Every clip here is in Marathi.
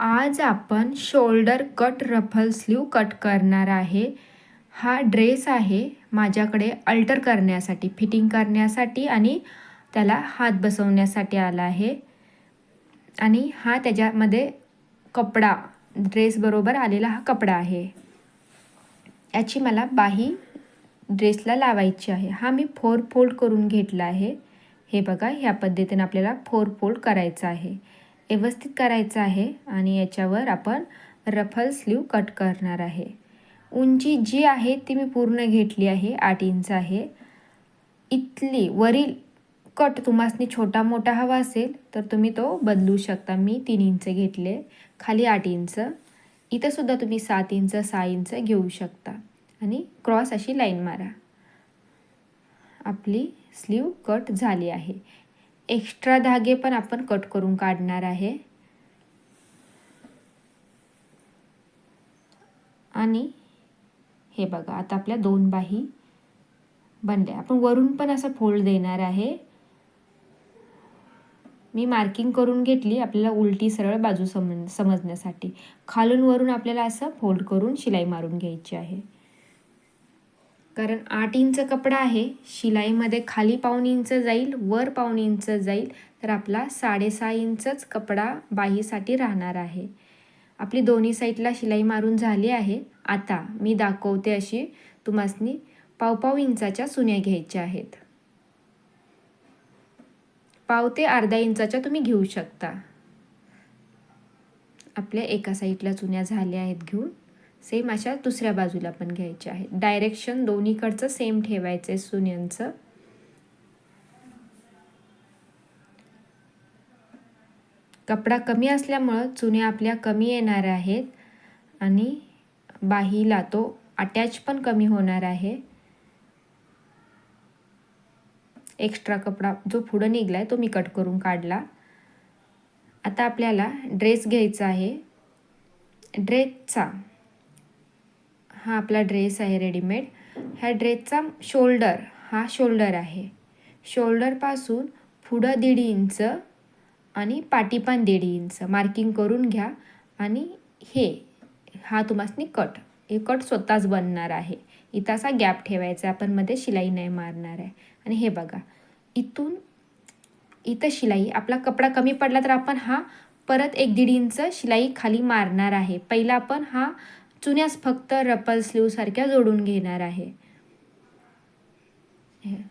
आज आपण shoulder cut ruffle sleeve cut करणार आहे. हा ड्रेस आहे माझ्याकडे अल्टर करण्यासाठी फिटिंग करण्यासाठी आणि त्याला हात बसवण्यासाठी आला आहे. आणि हा त्याच्यामध्ये कपडा ड्रेसबरोबर आलेला हा कपडा आहे. याची मला बाही ड्रेसला लावायची आहे. हा मी फोर फोल्ड करून घेतला आहे. हे बघा ह्या पद्धतीने आपल्याला फोर फोल्ड करायचं आहे. व्यवस्थित करायचं आहे आणि याच्यावर आपण रफल स्लीव कट करणार आहे. उंची जी आहे ती मी पूर्ण घेतली आहे आठ इंच आहे. इथली वरील कट तुम्हाला छोटा मोठा हवा असेल तर तुम्ही तो बदलू शकता. मी तीन इंच घेतले खाली आठ इंच. इथंसुद्धा तुम्ही सात इंच सहा इंच घेऊ शकता. आणि क्रॉस अशी लाईन मारा. आपली स्लीव कट झाली आहे. एक्स्ट्रा धागे पण आपण कट करून काढणार आहे. आणि हे बघा आता आपल्या दोन बाही बनल्या. आपण वरून पण असं फोल्ड देणार आहे. मी मार्किंग करून घेतली आपल्याला उलटी सरळ बाजू समज समजण्यासाठी. खालून वरून आपल्याला असं फोल्ड करून शिलाई मारून घ्यायची आहे. कारण आठ इंच कपडा आहे शिलाईमध्ये खाली पाऊन इंच जाईल वर पाऊन इंच जाईल तर आपला साडेसहा इंचच कपडा बाहीसाठी राहणार आहे. आपली दोन्ही साईडला शिलाई मारून झाली आहे. आता मी दाखवते अशी तुम्हासनी पावपाव इंचाच्या सुन्या घ्यायच्या आहेत. पाव ते अर्धा इंचाच्या तुम्ही घेऊ शकता. आपल्या एका साईडला चुन्या झाल्या आहेत घेऊन. सेम अशा दुसऱ्या बाजूला पण घ्यायच्या आहेत. डायरेक्शन दोन्हीकडचं सेम ठेवायचं आहे सुन्यांचं. कपडा कमी असल्यामुळं चुन्या आपल्या कमी येणार आहेत आणि बाहीला तो अटॅच पण कमी होणार आहे. एक्स्ट्रा कपडा जो पुढं निघला आहे तो मी कट करून काढला. आता आपल्याला ड्रेस घ्यायचा आहे. ड्रेसचा हा आपला ड्रेस आहे रेडीमेड. ह्या ड्रेसचा शोल्डर हा शोल्डर आहे. शोल्डरपासून पुढं दीड इंच आणि पाठीपान दीड इंच. मार्किंग करून घ्या आणि हे हा तुम्हाला कट. हे कट स्वतःच बनणार आहे. इथं असा गॅप ठेवायचा आपण मध्ये शिलाई नाही मारणार आहे. आणि हे बघा इथून इथं शिलाई आपला कपडा कमी पडला तर आपण हा परत एक दीड इंच शिलाई खाली मारणार आहे. पहिला आपण हा चुन्यास फक्त रपल स्लीवसारख्या जोडून घेणार आहे.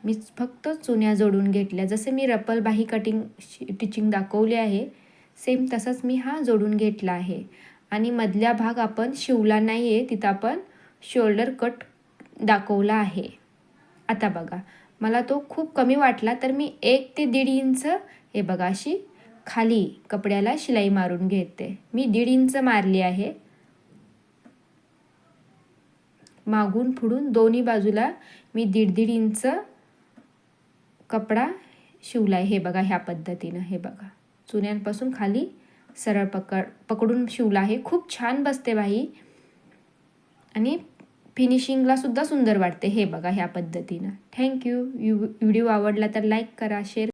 मी फक्त चुन्या जोडून घेतल्या. जसे मी रपल बाही कटिंग टिचिंग दाखवले आहे सेम तसंच मी हा जोडून घेतला आहे. आणि मधल्या भाग आपण शिवला नाही आहे तिथं आपण शोल्डर कट दाखवला आहे. आता बघा मला तो खूप कमी वाटला तर मी एक ते दीड इंच हे बघा अशी खाली कपड्याला शिलाई मारून घेते. मी दीड इंच मारली आहे. मागून फुडून दोन्ही बाजूला मी दीड दीड इंच कपडा शिवला आहे हे बघा ह्या पद्धतीनं. हे बघा. चुन्यांपासून खाली सरळ पकड पकडून शिवला आहे. खूप छान बसते बाई. आणि फिनिशिंगला सुद्धा सुंदर वाटते. हे बघा ह्या पद्धतीनं. थँक्यू. यू व्हिडिओ आवडला तर लाईक करा शेअर